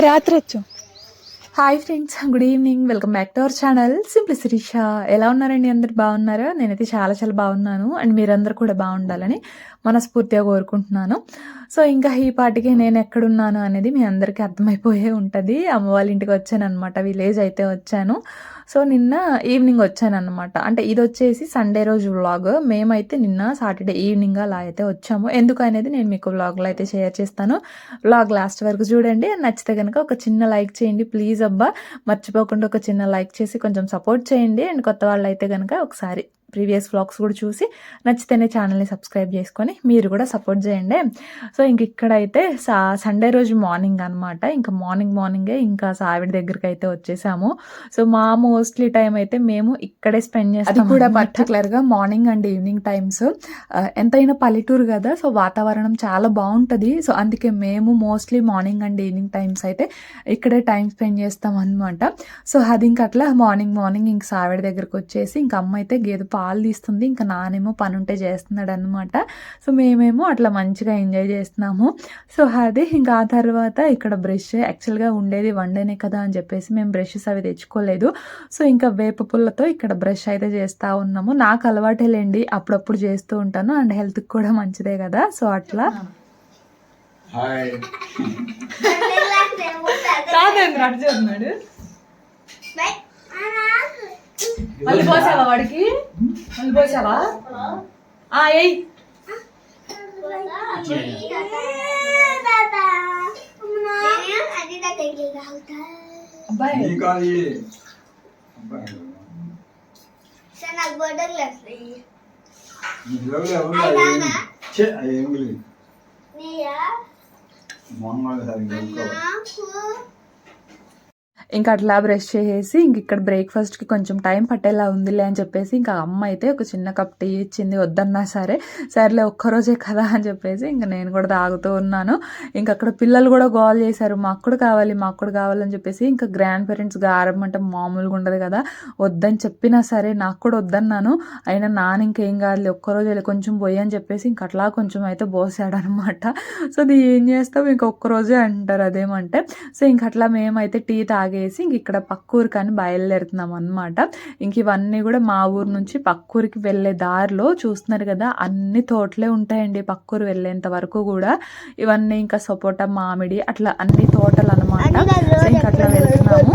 రాత్రి వచ్చు. Hi friends good evening welcome back to our channel simply Sirisha ఎలా ఉన్నారండి? అందరు బాగున్నారా? నేనైతే చాలా చాలా బాగున్నాను. అండ్ మీరందరూ కూడా బాగుండాలని మనస్ఫూర్తిగా కోరుకుంటున్నాను. సో ఇంకా ఈ పాటికి నేను ఎక్కడున్నాను అనేది మీ అందరికీ అర్థమైపోయే ఉంటుంది. అమ్మ వాళ్ళ ఇంటికి వచ్చాను అనమాట విలేజ్ అయితే వచ్చాను. సో నిన్న ఈవినింగ్ వచ్చానమాట అంటే ఇది వచ్చేసి సండే రోజు వ్లాగ్. మేమైతే నిన్న సాటర్డే ఈవినింగ్ అలా అయితే వచ్చాము. ఎందుకు అనేది నేను మీకు వ్లాగ్లో అయితే షేర్ చేస్తాను. వ్లాగ్ లాస్ట్ వరకు చూడండి. నచ్చితే కనుక ఒక చిన్న లైక్ చేయండి. ప్లీజ్ అబ్బా. మర్చిపోకుండా ఒక చిన్న లైక్ చేసి కొంచెం సపోర్ట్ చేయండి. అండ్ కొత్త వాళ్ళు అయితే కనుక ఒకసారి ప్రీవియస్ వ్లాగ్స్ కూడా చూసి నచ్చితేనే ఛానల్ని సబ్స్క్రైబ్ చేసుకొని మీరు కూడా సపోర్ట్ చేయండి. సో ఇంక ఇక్కడైతే సా సండే రోజు మార్నింగ్ అనమాట ఇంకా మార్నింగ్ మార్నింగే ఇంకా సావిడి దగ్గరికి అయితే వచ్చేసాము. సో మా మోస్ట్లీ టైం అయితే మేము ఇక్కడే స్పెండ్ చేస్తాం అది కూడా పర్టికులర్గా మార్నింగ్ అండ్ ఈవినింగ్ టైమ్స్. ఎంతైనా పల్లెటూరు కదా సో వాతావరణం చాలా బాగుంటుంది. సో అందుకే మేము mostly morning and evening times అయితే ఇక్కడే టైం స్పెండ్ చేస్తాం అనమాట సో అది ఇంక అట్లా మార్నింగ్ మార్నింగ్ ఇంక సావిడ దగ్గరకు వచ్చేసి ఇంక అమ్మ అయితే గేదె పాలు తీస్తుంది. ఇంకా నానేమో పని ఉంటే చేస్తున్నాడు అనమాట సో మేమేమో అట్లా మంచిగా ఎంజాయ్ చేస్తున్నాము. సో అది ఇంకా ఆ తర్వాత ఇక్కడ బ్రష్ యాక్చువల్గా ఉండేది వన్డేనే కదా అని చెప్పేసి మేము బ్రషెస్ అవి తెచ్చుకోలేదు. సో ఇంకా వేప పుల్లతో ఇక్కడ బ్రష్ అయితే చేస్తూ ఉన్నాము. నాకు అలవాటే లేండి. అప్పుడప్పుడు చేస్తూ ఉంటాను. అండ్ హెల్త్కి కూడా మంచిదే కదా. సో అట్లా. హాయ్. చేస్తున్నాడు మళ్ళీ పోసావా వాడికి? మళ్ళీ పోసావా? ఆ ఏయ్. మొన్న ఇంకా అట్లా బ్రష్ చేసేసి ఇంక ఇక్కడ బ్రేక్ఫాస్ట్కి కొంచెం టైం పట్టేలా ఉందిలే అని చెప్పేసి ఇంకా అమ్మ అయితే ఒక చిన్న కప్ టీ ఇచ్చింది వద్దన్నా సరే సరేలే ఒక్కరోజే కదా అని చెప్పేసి ఇంకా నేను కూడా తాగుతూ ఉన్నాను. ఇంకా అక్కడ పిల్లలు కూడా గోల్ చేశారు మాకు కూడా కావాలి మాకు కూడా కావాలని చెప్పేసి ఇంకా గ్రాండ్ పేరెంట్స్ గారం అంటే మామూలుగా ఉండదు కదా. వద్దని చెప్పినా సరే నాకు కూడా వద్దన్నాను అయినా నాన్న ఇంకేం కాదులే ఒక్కరోజు వెళ్ళి కొంచెం పోయి అని చెప్పేసి ఇంక అట్లా కొంచెం అయితే పోసాడు అనమాట సో అది ఏం చేస్తాం ఇంక ఒక్కరోజే అంటారు అదేమంటే. సో ఇంక అట్లా మేమైతే టీ తాగేసి ఇంక ఇక్కడ పక్కూరు కానీ బయలుదేరుతున్నాం అనమాట ఇంక ఇవన్నీ కూడా మా ఊరు నుంచి పక్కూరికి వెళ్ళే దారిలో చూస్తున్నారు కదా అన్ని తోటలే ఉంటాయండి పక్కూరు వెళ్ళేంత వరకు కూడా. ఇవన్నీ ఇంకా సపోటా మామిడి అట్లా అన్ని తోటలు అనమాట ఇంక అట్లా వెళ్తున్నాము.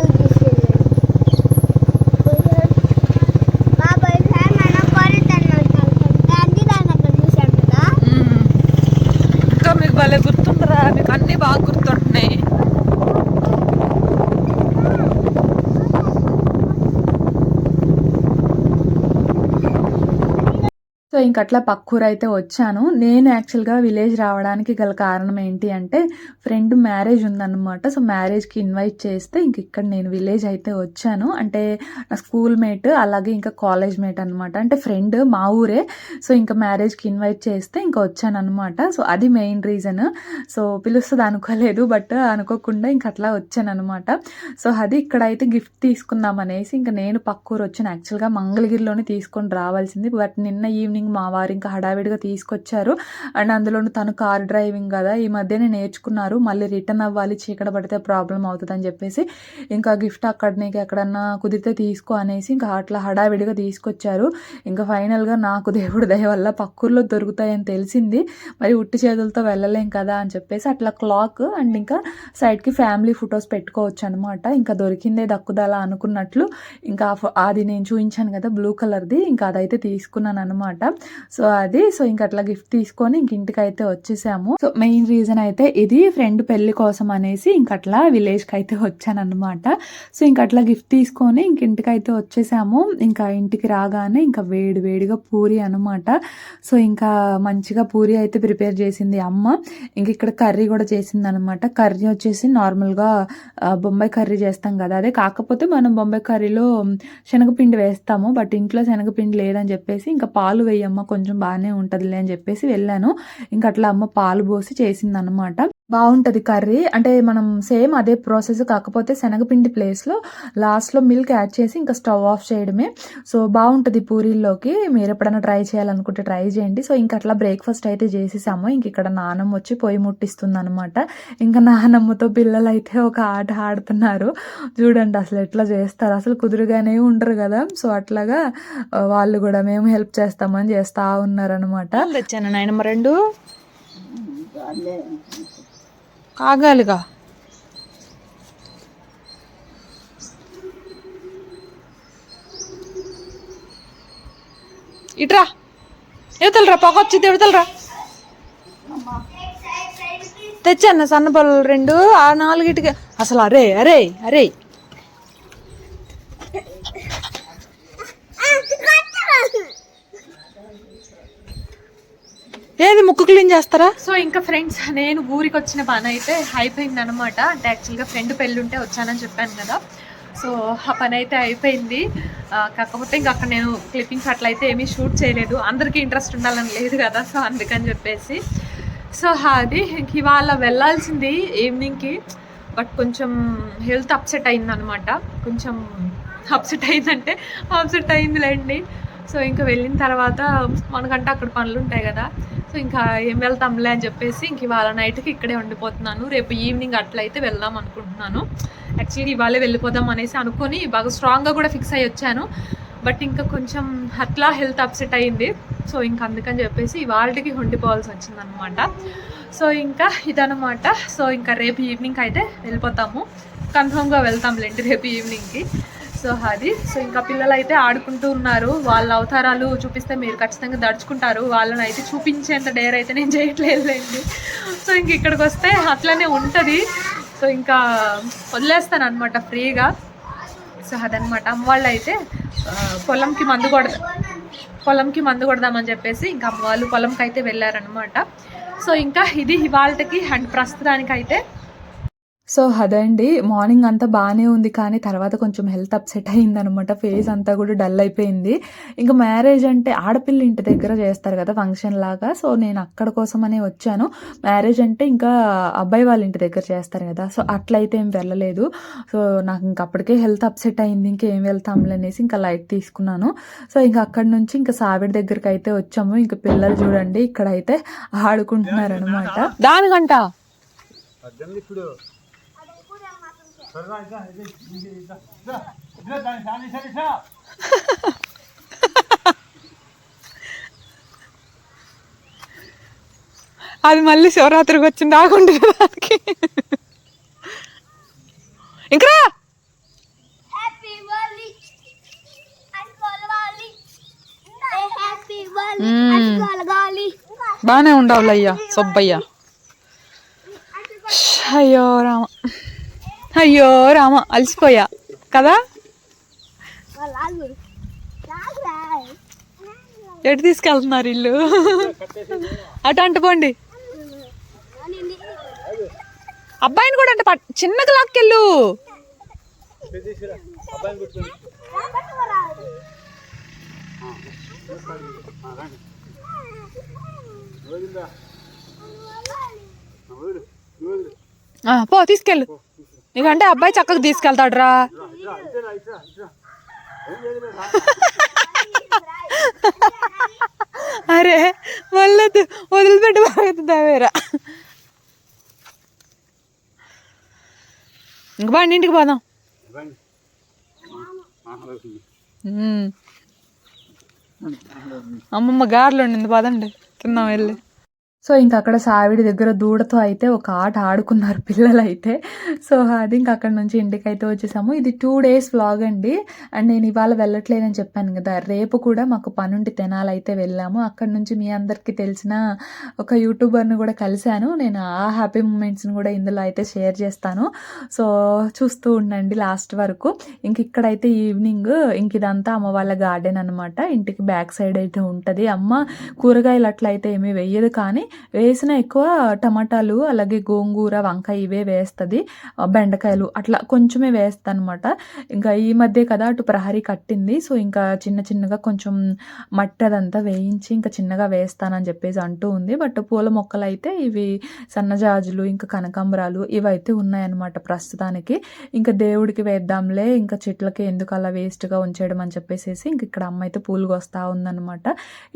మీకు భలే మీకు అన్నీ బాగా గుర్తుంటున్నాయి. సో ఇంక అట్లా పక్కూరు అయితే వచ్చాను. నేను యాక్చువల్గా విలేజ్ రావడానికి గల కారణం ఏంటి అంటే ఫ్రెండ్ మ్యారేజ్ ఉందన్నమాట. సో మ్యారేజ్కి ఇన్వైట్ చేస్తే ఇంక ఇక్కడ నేను విలేజ్ అయితే వచ్చాను. అంటే నా స్కూల్ మేట్ అలాగే ఇంకా కాలేజ్ మేట్ అనమాట అంటే ఫ్రెండ్ మా ఊరే. సో ఇంకా మ్యారేజ్కి ఇన్వైట్ చేస్తే ఇంకా వచ్చాను అనమాట సో అది మెయిన్ రీజన్. సో పిలుస్తుంది అనుకోలేదు బట్ అనుకోకుండా ఇంక అట్లా వచ్చాను అనమాట సో అది ఇక్కడైతే గిఫ్ట్ తీసుకుందాం అనేసి ఇంకా నేను పక్కూరు వచ్చాను యాక్చువల్గా మంగళగిరిలోనే తీసుకొని రావాల్సింది. బట్ నిన్న ఈవినింగ్ మా వారు ఇంకా హడావిడిగా తీసుకొచ్చారు. అండ్ అందులోనూ తను కార్ డ్రైవింగ్ కదా ఈ మధ్యనే నేర్చుకున్నారు. మళ్ళీ రిటర్న్ అవ్వాలి చీకట పడితే ప్రాబ్లం అవుతుంది అని చెప్పేసి ఇంకా గిఫ్ట్ అక్కడ నీకు ఎక్కడన్నా కుదిరితే తీసుకో అనేసి ఇంకా అట్లా హడావిడిగా తీసుకొచ్చారు. ఇంకా ఫైనల్గా నాకు దేవుడు దయ వల్ల పక్కూర్లో దొరుకుతాయని తెలిసింది. మరి ఉట్టి చేతులతో వెళ్ళలేం కదా అని చెప్పేసి అట్లా క్లాక్ అండ్ ఇంకా సైడ్కి ఫ్యామిలీ ఫొటోస్ పెట్టుకోవచ్చు అనమాట ఇంకా దొరికిందే దక్కుదలా అనుకున్నట్లు. ఇంకా అది నేను చూపించాను కదా బ్లూ కలర్ది. ఇంకా అదైతే తీసుకున్నాను అనమాట సో అది సో ఇంక అట్లా గిఫ్ట్ తీసుకొని ఇంక ఇంటికి అయితే వచ్చేసాము. సో మెయిన్ రీజన్ అయితే ఇది ఫ్రెండ్ పెళ్ళి కోసం అనేసి ఇంక అట్లా విలేజ్కి అయితే వచ్చాను అనమాట సో ఇంక అట్లా గిఫ్ట్ తీసుకొని ఇంక ఇంటికి అయితే వచ్చేసాము. ఇంకా ఇంటికి రాగానే ఇంకా వేడి వేడిగా పూరి అనమాట సో ఇంకా మంచిగా పూరి అయితే ప్రిపేర్ చేసింది అమ్మ. ఇంక ఇక్కడ కర్రీ కూడా చేసింది అనమాట కర్రీ వచ్చేసి నార్మల్గా గా బొంబాయి కర్రీ చేస్తాం కదా. అదే కాకపోతే మనం బొంబాయి కర్రీలో శనగపిండి వేస్తాము. బట్ ఇంట్లో శనగపిండి లేదని చెప్పేసి ఇంకా పాలు వేయాలి అమ్మ కొంచెం బాగానే ఉంటుందిలే అని చెప్పేసి వెళ్ళాను. ఇంకా అట్లా అమ్మ పాలు పోసి చేసింది అనమాట బాగుంటుంది కర్రీ. అంటే మనం సేమ్ అదే ప్రాసెస్ కాకపోతే శనగపిండి ప్లేస్లో లాస్ట్లో మిల్క్ యాడ్ చేసి ఇంకా స్టవ్ ఆఫ్ చేయడమే. సో బాగుంటుంది పూరీల్లోకి. మీరు ఎప్పుడైనా ట్రై చేయాలనుకుంటే ట్రై చేయండి. సో ఇంకా అట్లా బ్రేక్ఫాస్ట్ అయితే చేసేసాము. ఇంక ఇక్కడ నానమ్మ వచ్చి పొయ్యి ముట్టిస్తుంది అనమాట ఇంకా నానమ్మతో పిల్లలు అయితే ఒక ఆట ఆడుతున్నారు. చూడండి అసలు ఎట్లా చేస్తారు. అసలు కుదురుగానే ఉండరు కదా. సో అట్లాగా వాళ్ళు కూడా మేము హెల్ప్ చేస్తామని చేస్తా ఉన్నారనమాట తెచ్చాను నాయనమ్మ రెండు? కాగాలిగా. ఇట్రా. యువతలరా పొగ వచ్చింది యువతలరా తెచ్చాను సన్న పొలాలు రెండు ఆ నాలుగిటికి. అసలు అరే అరే అరే. ఏది ముక్కు క్లీన్ చేస్తారా? సో ఇంకా ఫ్రెండ్స్ నేను ఊరికి వచ్చిన పని అయితే అయిపోయింది అనమాట అంటే యాక్చువల్గా ఫ్రెండ్ పెళ్ళి ఉంటే వచ్చానని చెప్పాను కదా. సో ఆ పని అయితే అయిపోయింది. కాకపోతే ఇంకా అక్కడ నేను క్లిప్పింగ్స్ అట్లయితే ఏమీ షూట్ చేయలేదు. అందరికీ ఇంట్రెస్ట్ ఉండాలని లేదు కదా సో అందుకని చెప్పేసి. సో అది ఇవాళ వెళ్ళాల్సింది ఈవినింగ్కి. బట్ కొంచెం హెల్త్ అప్సెట్ అయిందనమాట కొంచెం అప్సెట్ అయిందంటే అప్సెట్ అయిందిలేండి. సో ఇంకా వెళ్ళిన తర్వాత మనకంటే అక్కడ పనులు ఉంటాయి కదా. సో ఇంకా ఏం వెళ్తాంలే అని చెప్పేసి ఇంక ఇవాళ నైట్కి ఇక్కడే ఉండిపోతున్నాను. రేపు ఈవినింగ్ అట్లయితే వెళ్దాం అనుకుంటున్నాను. యాక్చువల్లీ ఇవాళే వెళ్ళిపోదాం అనేసి అనుకొని బాగా స్ట్రాంగ్గా కూడా ఫిక్స్ అయ్యి వచ్చాను. బట్ ఇంకా కొంచెం అట్లా హెల్త్ అప్సెట్ అయింది. సో ఇంకా అందుకని చెప్పేసి ఇవాళకి ఉండిపోవాల్సి వచ్చిందనమాట సో ఇంకా ఇదనమాట సో ఇంకా రేపు ఈవినింగ్ అయితే వెళ్ళిపోతాము. కన్ఫర్మ్గా వెళ్తాంలేండి రేపు ఈవినింగ్కి సో అది. సో ఇంకా పిల్లలు అయితే ఆడుకుంటూ ఉన్నారు. వాళ్ళ అవతారాలు చూపిస్తే మీరు ఖచ్చితంగా దడుచుకుంటారు. వాళ్ళని అయితే చూపించేంత డేర్ అయితే నేను చేయట్లేదులేండి. సో ఇంక ఇక్కడికి వస్తే అట్లనే ఉంటుంది. సో ఇంకా వదిలేస్తాను అనమాట ఫ్రీగా. సో అదనమాట అమ్మవాళ్ళు అయితే పొలంకి మందు కొడదా పొలంకి మందు కొడదామని చెప్పేసి ఇంకా అమ్మ వాళ్ళు పొలంకి అయితే వెళ్ళారనమాట సో ఇంకా ఇది ఇవాళకి అండ్ ప్రస్తుతానికైతే సో అదండి మార్నింగ్ అంతా బాగానే ఉంది కానీ తర్వాత కొంచెం హెల్త్ అప్సెట్ అయిందనమాట. ఫేస్ అంతా కూడా డల్ అయిపోయింది. ఇంకా మ్యారేజ్ అంటే ఆడపిల్ల ఇంటి దగ్గర చేస్తారు కదా ఫంక్షన్ లాగా. సో నేను అక్కడ కోసమనే వచ్చాను. మ్యారేజ్ అంటే ఇంకా అబ్బాయి వాళ్ళ ఇంటి దగ్గర చేస్తారు కదా. సో అట్లయితే ఏం వెళ్ళలేదు. సో నాకు ఇంకా అప్పటికే హెల్త్ అప్సెట్ అయింది. ఇంకేం వెళ్తాంలే అనేసి ఇంకా లైట్ తీసుకున్నాను. సో ఇంకా అక్కడ నుంచి ఇంకా సావిడి దగ్గరికి అయితే వచ్చాము. ఇంకా పిల్లలు చూడండి ఇక్కడ అయితే ఆడుకుంటున్నారు అనమాట దానికంట ఇప్పుడు సరే ఇట్లా ఇట్లా ఇట్లా ఇట్లా ఇట్లా దాని సాని సరే ఇట్లా అది మళ్ళీ శివరాత్రికి వచ్చింది ఆగుంటుంది దానికి. ఇంకా హ్యాపీ బర్త్డే అనుకోవాలి హ్యాపీ బర్త్డే మ్మ్. అనుకోవాలి బాగానే ఉండవులే అయ్యా సుబ్బయ్య. అయ్యో రామ. అయ్యో రామ అలసిపోయా. కదా? ఎటు తీసుకెళ్తున్నారు ఇల్లు? అటు అంటుకోండి అబ్బాయిని కూడా అంటే చిన్న చిన్నగా లాక్కెళ్ళు పో తీసుకెళ్ళు. నీకంటే అబ్బాయి చక్కగా తీసుకెళ్తాడు రా అరే వల్లదు వదిలిపెట్టి బాగుతుందా వేరా ఇంక బాండి ఇంటికి పోదాం. అమ్మమ్మ గారెలు ఉండింది పదండి. తిన్నాం వెళ్ళి. సో ఇంక అక్కడ సావిడి దగ్గర దూడతో అయితే ఒక ఆట ఆడుకున్నారు పిల్లలైతే. సో అది ఇంకా అక్కడ నుంచి ఇంటికి అయితే వచ్చేసాము. ఇది టూ డేస్ వ్లాగ్ అండి. అండ్ నేను ఇవాళ వెళ్ళట్లేదని చెప్పాను కదా. రేపు కూడా మాకు పనుండి తెనాలైతే వెళ్ళాము. అక్కడ నుంచి మీ అందరికీ తెలిసిన ఒక యూట్యూబర్ని కూడా కలిశాను. నేను ఆ హ్యాపీ మూమెంట్స్ని కూడా ఇందులో అయితే షేర్ చేస్తాను. సో చూస్తూ ఉండండి లాస్ట్ వరకు. ఇంక ఇక్కడైతే ఈవినింగ్ ఇంక ఇదంతా అమ్మ వాళ్ళ గార్డెన్ అనమాట ఇంటికి బ్యాక్ సైడ్ అయితే ఉంటుంది. అమ్మ కూరగాయలు అట్లయితే ఏమీ వెయ్యదు కానీ వేసిన ఎక్కువ టమాటాలు అలాగే గోంగూర వంకాయ ఇవే వేస్తుంది. బెండకాయలు అట్లా కొంచెమే వేస్తుంది అనమాట ఇంకా ఈ మధ్య కదా అటు ప్రహరీ కట్టింది. సో ఇంకా చిన్న చిన్నగా కొంచెం మట్టి అదంతా వేయించి ఇంకా చిన్నగా వేస్తానని చెప్పేసి అంటూ ఉంది. బట్ పూల మొక్కలు అయితే ఇవి సన్నజాజులు ఇంకా కనకాంబరాలు ఇవైతే ఉన్నాయన్నమాట ప్రస్తుతానికి. ఇంకా దేవుడికి వేద్దాంలే ఇంకా చెట్లకి ఎందుకు అలా వేస్ట్గా ఉంచేయడం అని చెప్పేసి ఇంక ఇక్కడ అమ్మ అయితే పూలు వస్తూ ఉందన్నమాట.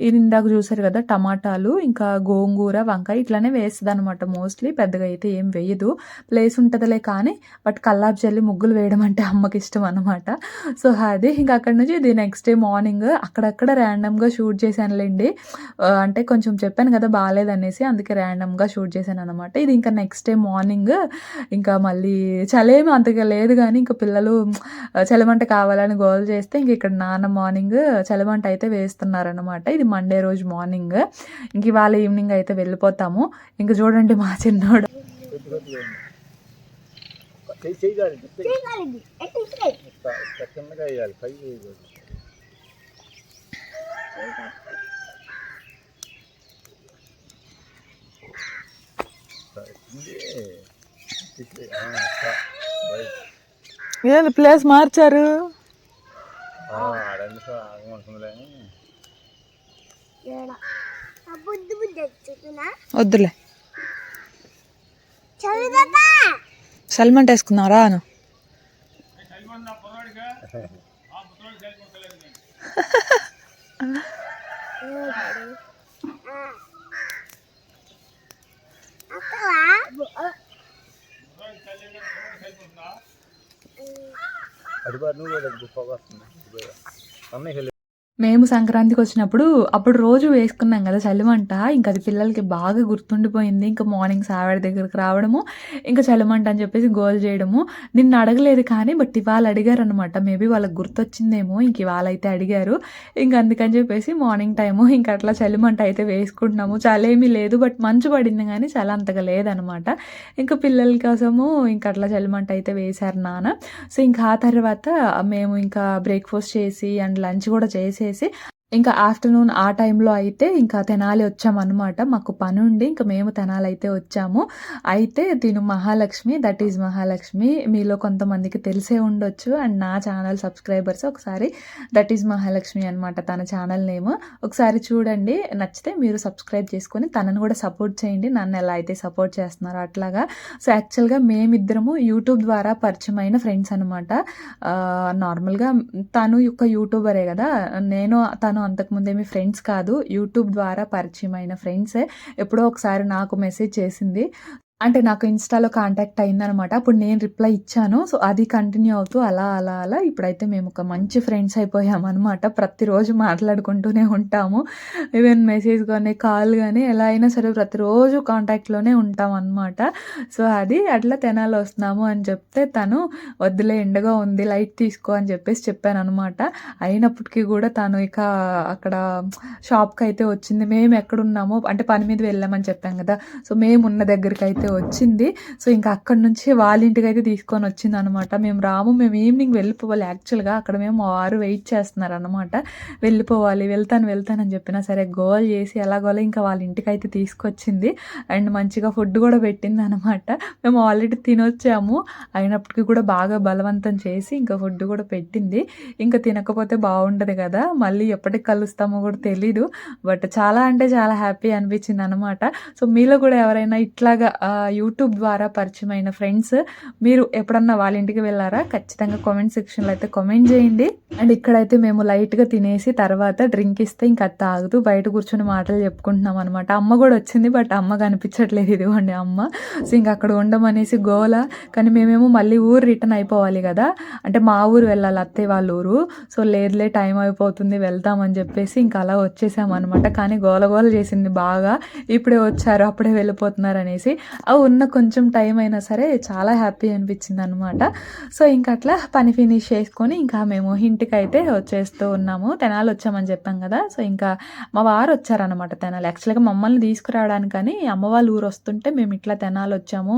ఇది ఇందాక చూసారు కదా టమాటాలు ఇంకా గోంగూర కూర వంకాయ ఇట్లానే వేస్తుంది అనమాట మోస్ట్లీ పెద్దగా అయితే ఏం వేయదు. ప్లేస్ ఉంటుందిలే కానీ బట్ కల్లాపు చల్లి ముగ్గులు వేయడం అంటే అమ్మకి ఇష్టం అనమాట సో అది ఇంకా అక్కడ నుంచి ఇది నెక్స్ట్ డే మార్నింగ్ అక్కడక్కడ ర్యాండమ్గా షూట్ చేశానులేండి. అంటే కొంచెం చెప్పాను కదా బాగాలేదనేసి అందుకే ర్యాండమ్గా షూట్ చేశాను అనమాట ఇది ఇంకా నెక్స్ట్ డే మార్నింగ్ ఇంకా మళ్ళీ చలేమి అంతగా లేదు కానీ ఇంకా పిల్లలు చలమంట కావాలని గోల్ చేస్తే ఇంక ఇక్కడ నాన్న మార్నింగ్ చలమంట అయితే వేస్తున్నారనమాట ఇది మండే రోజు మార్నింగ్ ఇంక ఇవాళ ఈవినింగ్ అయితే వెళ్ళిపోతాము. ఇంక చూడండి మా చిన్నోడు. వేయాలి పై ఏంది ప్లేస్ మార్చారు? వద్దులే. సల్మంట్ వేసుకున్నారా అను. అక్కవా అది బాగా నువ్వు కూడా గొప్పగా వస్తుంది అన్నయ్య మేము సంక్రాంతికి వచ్చినప్పుడు అప్పుడు రోజు వేసుకున్నాం కదా చలిమంట. ఇంకా అది పిల్లలకి బాగా గుర్తుండిపోయింది. ఇంకా మార్నింగ్ సావిడ దగ్గరికి రావడము ఇంకా చలిమంట అని చెప్పేసి గోల్ చేయడము. నిన్న అడగలేదు కానీ బట్ ఇవాళ అడిగారు అనమాట మేబీ వాళ్ళకి గుర్తొచ్చిందేమో ఇంక ఇవాళ అయితే అడిగారు. ఇంకా అందుకని చెప్పేసి మార్నింగ్ టైము ఇంకా అట్లా చలిమంట అయితే వేసుకుంటున్నాము. చాలా ఏమీ లేదు బట్ మంచు పడింది కానీ చాలా అంతగా లేదనమాట ఇంకా పిల్లల కోసము ఇంకా అట్లా చలిమంట అయితే వేశారు నాన్న. సో ఇంకా ఆ తర్వాత మేము ఇంకా బ్రేక్ఫాస్ట్ చేసి అండ్ లంచ్ కూడా చేసి ఇంకా ఆఫ్టర్నూన్ ఆ టైంలో అయితే ఇంకా తెనాలి వచ్చామన్నమాట. మాకు పని ఉండి ఇంకా మేము తెనాలి అయితే వచ్చాము. అయితే తిను మహాలక్ష్మి దట్ ఈజ్ మహాలక్ష్మి మీలో కొంతమందికి తెలిసే ఉండొచ్చు. అండ్ నా ఛానల్ సబ్స్క్రైబర్స్ ఒకసారి దట్ ఈజ్ మహాలక్ష్మి అనమాట తన ఛానల్ నేమ్. ఒకసారి చూడండి నచ్చితే మీరు సబ్స్క్రైబ్ చేసుకొని తనను కూడా సపోర్ట్ చేయండి. నన్ను ఎలా అయితే సపోర్ట్ చేస్తున్నారో అట్లాగా. సో యాక్చువల్గా మేమిద్దరము యూట్యూబ్ ద్వారా పరిచయమైన ఫ్రెండ్స్ అనమాట నార్మల్గా తను యొక్క యూట్యూబరే కదా. నేను తను అంతకుముందేమి ఫ్రెండ్స్ కాదు యూట్యూబ్ ద్వారా పరిచయమైన ఫ్రెండ్సే. ఎప్పుడో ఒకసారి నాకు మెసేజ్ చేసింది. అంటే నాకు ఇన్స్టాలో కాంటాక్ట్ అయిందనమాట. అప్పుడు నేను రిప్లై ఇచ్చాను. సో అది కంటిన్యూ అవుతూ అలా అలా అలా ఇప్పుడైతే మేము ఒక మంచి ఫ్రెండ్స్ అయిపోయామన్నమాట ప్రతిరోజు మాట్లాడుకుంటూనే ఉంటాము. ఈవెన్ మెసేజ్ కానీ కాల్ కానీ ఎలా అయినా సరే ప్రతిరోజు కాంటాక్ట్లోనే ఉంటాం అనమాట సో అది అట్లా తెనాలి వస్తున్నాము అని చెప్తే తను వద్దులే ఎండగా ఉంది లైట్ తీసుకో అని చెప్పేసి చెప్పాను అనమాట అయినప్పటికీ కూడా తను ఇక అక్కడ షాప్కి అయితే వచ్చింది. మేము ఎక్కడున్నామో అంటే పని మీద వెళ్ళామని చెప్పాం కదా. సో మేము ఉన్న దగ్గరికి అయితే వచ్చింది. సో ఇంకా అక్కడ నుంచి వాళ్ళ ఇంటికి అయితే తీసుకొని వచ్చింది అనమాట మేము రాము మేము ఈవినింగ్ వెళ్ళిపోవాలి. యాక్చువల్గా అక్కడ మేము ఆరు వారు వెయిట్ చేస్తున్నారు అనమాట వెళ్ళిపోవాలి వెళ్తాను వెళ్తాను అని చెప్పినా సరే గోల్ చేసి ఎలాగోలో ఇంకా వాళ్ళ ఇంటికి అయితే తీసుకొచ్చింది. అండ్ మంచిగా ఫుడ్ కూడా పెట్టింది అనమాట మేము ఆల్రెడీ తినొచ్చాము. అయినప్పటికీ కూడా బాగా బలవంతం చేసి ఇంకా ఫుడ్ కూడా పెట్టింది. ఇంకా తినకపోతే బాగుండదు కదా. మళ్ళీ ఎప్పటికి కలుస్తామో కూడా తెలీదు. బట్ చాలా అంటే చాలా హ్యాపీ అనిపించింది అనమాట సో మీలో కూడా ఎవరైనా ఇట్లాగా యూట్యూబ్ ద్వారా పరిచయమైన ఫ్రెండ్స్ మీరు ఎప్పుడన్నా వాళ్ళ ఇంటికి వెళ్ళారా? ఖచ్చితంగా కామెంట్ సెక్షన్లో అయితే కామెంట్ చేయండి. అండ్ ఇక్కడైతే మేము లైట్గా తినేసి తర్వాత డ్రింక్ ఇస్తే ఇంకా తాగుతూ బయట కూర్చొని మాటలు చెప్పుకుంటున్నాం అనమాట అమ్మ కూడా వచ్చింది బట్ అమ్మ కనిపించట్లేదు ఇదిగోండి అమ్మ. సో ఇంకా అక్కడ ఉండమనేసి గోల. కానీ మేమేమో మళ్ళీ ఊరు రిటర్న్ అయిపోవాలి కదా. అంటే మా ఊరు వెళ్ళాలి అత్తయ్య వాళ్ళ ఊరు. సో లేదులే టైం అయిపోతుంది వెళ్తామని చెప్పేసి ఇంకా అలా వచ్చేసాం అనమాట కానీ గోల గోల చేసింది బాగా. ఇప్పుడే వచ్చారు అప్పుడే వెళ్ళిపోతున్నారు అనేసి. ఆ ఉన్న కొంచెం టైం అయినా సరే చాలా హ్యాపీ అనిపించింది అనమాట సో ఇంకా అట్లా పని ఫినిష్ చేసుకొని ఇంకా మేము ఇంటికి అయితే వచ్చేస్తూ ఉన్నాము. తెనాలి వచ్చామని చెప్పాం కదా. సో ఇంకా మా వారు వచ్చారనమాట తెనాలి. యాక్చువల్గా మమ్మల్ని తీసుకురావడానికని అమ్మ వాళ్ళ ఊరు వస్తుంటే మేము ఇట్లా తెనాలి వచ్చాము.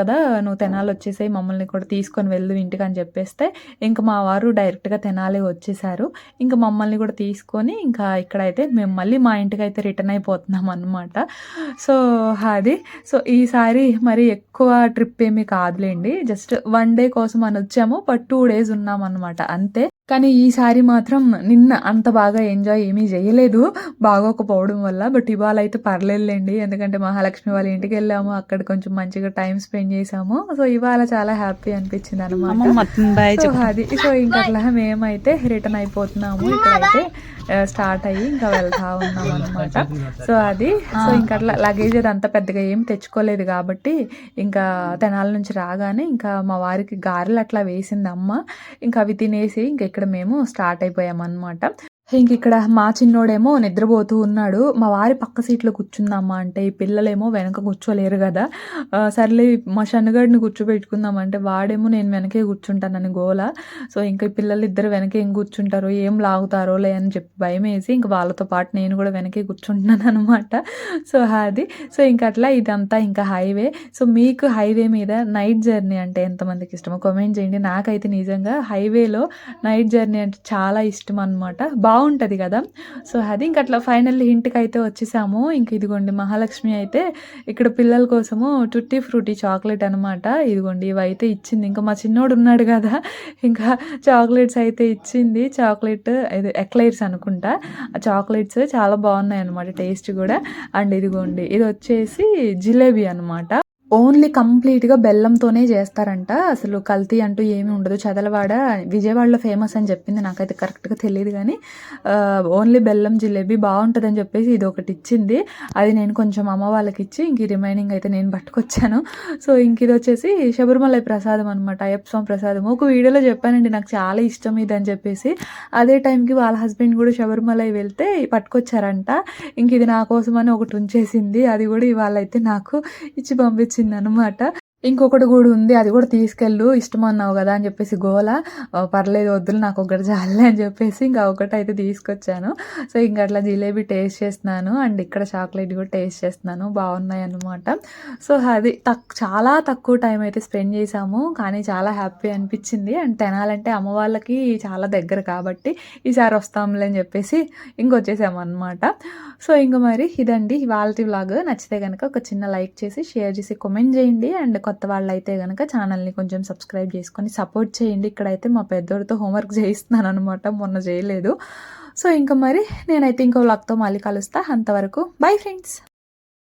కదా నువ్వు తెనాలి వచ్చేసి మమ్మల్ని కూడా తీసుకొని వెళ్ళు ఇంటికి అని చెప్పేస్తే ఇంకా మా వారు డైరెక్ట్గా తెనాలి వచ్చేసారు. ఇంకా మమ్మల్ని కూడా తీసుకొని ఇంకా ఇక్కడైతే మేము మళ్ళీ మా ఇంటికి అయితే రిటర్న్ అయిపోతున్నాం అనమాట సో అది. సో ఈ ఈసారి మరి ఎక్కువ ట్రిప్ ఏమీ కాదులేండి. జస్ట్ వన్ డే కోసం అని వచ్చాము బట్ టూ డేస్ ఉన్నాం అనమాట అంతే. కానీ ఈసారి మాత్రం నిన్న అంత బాగా ఎంజాయ్ ఏమీ చేయలేదు. బాగోకపోవడం వల్ల బట్ ఇవాళ అయితే పర్లేదులేండి. ఎందుకంటే మహాలక్ష్మి వాళ్ళ ఇంటికి వెళ్ళాము. అక్కడ కొంచెం మంచిగా టైం స్పెండ్ చేసాము సో ఇవాళ చాలా హ్యాపీ అనిపించింది అనమాట సో అది సో ఇంకా అట్లా మేమైతే రిటర్న్ అయిపోతున్నాము. ఇక్కడైతే స్టార్ట్ అయ్యి ఇంకా వెళ్తా ఉన్నాం అనమాట సో అది సో ఇంకా అట్లా లగేజ్ అది అంత పెద్దగా ఏం తెచ్చుకోలేదు కాబట్టి ఇంకా తెనాల నుంచి రాగానే ఇంకా మా వారికి గారెలు అట్లా వేసింది అమ్మ. ఇంకా అవి తినేసి ఇంకా ఇక్కడ మేము స్టార్ట్ అయిపోయాం అనమాట ఇంక ఇక్కడ మా చిన్నోడేమో నిద్రపోతూ ఉన్నాడు. మా వారి పక్క సీట్లో కూర్చుందామా అంటే ఈ పిల్లలేమో వెనక కూర్చోలేరు కదా. సర్లే మా షన్నుగాడిని కూర్చోబెట్టుకుందామంటే వాడేమో నేను వెనకే కూర్చుంటానని గోల. సో ఇంకా ఈ పిల్లలు ఇద్దరు వెనకే ఏం కూర్చుంటారో ఏం లాగుతారో లే అని చెప్పి భయం వేసి ఇంక వాళ్ళతో పాటు నేను కూడా వెనకే కూర్చుంటున్నాను అనమాట సో అది. సో ఇంకా అట్లా ఇదంతా ఇంకా హైవే. సో మీకు హైవే మీద నైట్ జర్నీ అంటే ఎంతమందికి ఇష్టమో కామెంట్ చేయండి. నాకైతే నిజంగా హైవేలో నైట్ జర్నీ అంటే చాలా ఇష్టం అనమాట బాగు బాగుంటుంది కదా. సో అది ఇంక అట్లా ఫైనల్ ఇంటికి అయితే వచ్చేసాము. ఇంక ఇదిగోండి మహాలక్ష్మి అయితే ఇక్కడ పిల్లల కోసము టుట్టి ఫ్రూటీ చాక్లెట్ అనమాట ఇదిగోండి ఇవి అయితే ఇచ్చింది. ఇంకా మా చిన్నోడు ఉన్నాడు కదా. ఇంకా చాక్లెట్స్ అయితే ఇచ్చింది. చాక్లెట్ ఇది ఎక్లైర్స్ అనుకుంటా. ఆ చాక్లెట్స్ చాలా బాగున్నాయి అనమాట టేస్ట్ కూడా. అండ్ ఇదిగోండి ఇది వచ్చేసి జిలేబీ అనమాట ఓన్లీ కంప్లీట్గా బెల్లంతోనే చేస్తారంట. అసలు కల్తీ అంటూ ఏమీ ఉండదు. చదలవాడ విజయవాడలో ఫేమస్ అని చెప్పింది నాకైతే కరెక్ట్గా తెలియదు కానీ ఓన్లీ బెల్లం జిలేబీ బాగుంటుందని చెప్పేసి ఇది ఒకటి ఇచ్చింది. అది నేను కొంచెం అమ్మ వాళ్ళకి ఇచ్చి ఇంక రిమైనింగ్ అయితే నేను పట్టుకొచ్చాను. సో ఇంక ఇది వచ్చేసి శబరిమలై ప్రసాదం అనమాట అయ్యప్ప స్వామి ప్రసాదం ఒక వీడియోలో చెప్పానండి నాకు చాలా ఇష్టం ఇది అని చెప్పేసి. అదే టైంకి వాళ్ళ హస్బెండ్ కూడా శబరిమలై వెళ్తే పట్టుకొచ్చారంట. ఇంక ఇది నా కోసం అని ఒకటి ఉంచేసింది. అది కూడా ఇవాళ అయితే నాకు ఇచ్చి పంపించింది. అనమాట ఇంకొకటి కూడా ఉంది అది కూడా తీసుకెళ్ళు ఇష్టం అన్నావు కదా అని చెప్పేసి గోల. పర్లేదు వద్దులు నాకు ఒకటి చాలే అని చెప్పేసి ఇంకా ఒకటి అయితే తీసుకొచ్చాను. సో ఇంకా అట్లా జిలేబీ టేస్ట్ చేస్తున్నాను అండ్ ఇక్కడ చాక్లెట్ కూడా టేస్ట్ చేస్తున్నాను. బాగున్నాయి అనమాట సో అది తక్ చాలా తక్కువ టైం అయితే స్పెండ్ చేసాము కానీ చాలా హ్యాపీ అనిపించింది. అండ్ తినాలంటే అమ్మ వాళ్ళకి చాలా దగ్గర కాబట్టి ఈసారి వస్తాంలే అని చెప్పేసి ఇంకొచ్చేసాము అనమాట సో ఇంక మరి ఇదండి వాళ్ళ వ్లాగ్. నచ్చితే కనుక ఒక చిన్న లైక్ చేసి షేర్ చేసి కామెంట్ చేయండి. అండ్ కొత్త వాళ్ళు అయితే కనుక ఛానల్ని కొంచెం సబ్స్క్రైబ్ చేసుకొని సపోర్ట్ చేయండి. ఇక్కడైతే మా పెద్దోడితో హోంవర్క్ చేయిస్తున్నాను అనమాట మొన్న చేయలేదు. సో ఇంకా మరి నేనైతే ఇంకో వ్లాగ్తో మళ్ళీ కలుస్తా. అంతవరకు బై ఫ్రెండ్స్.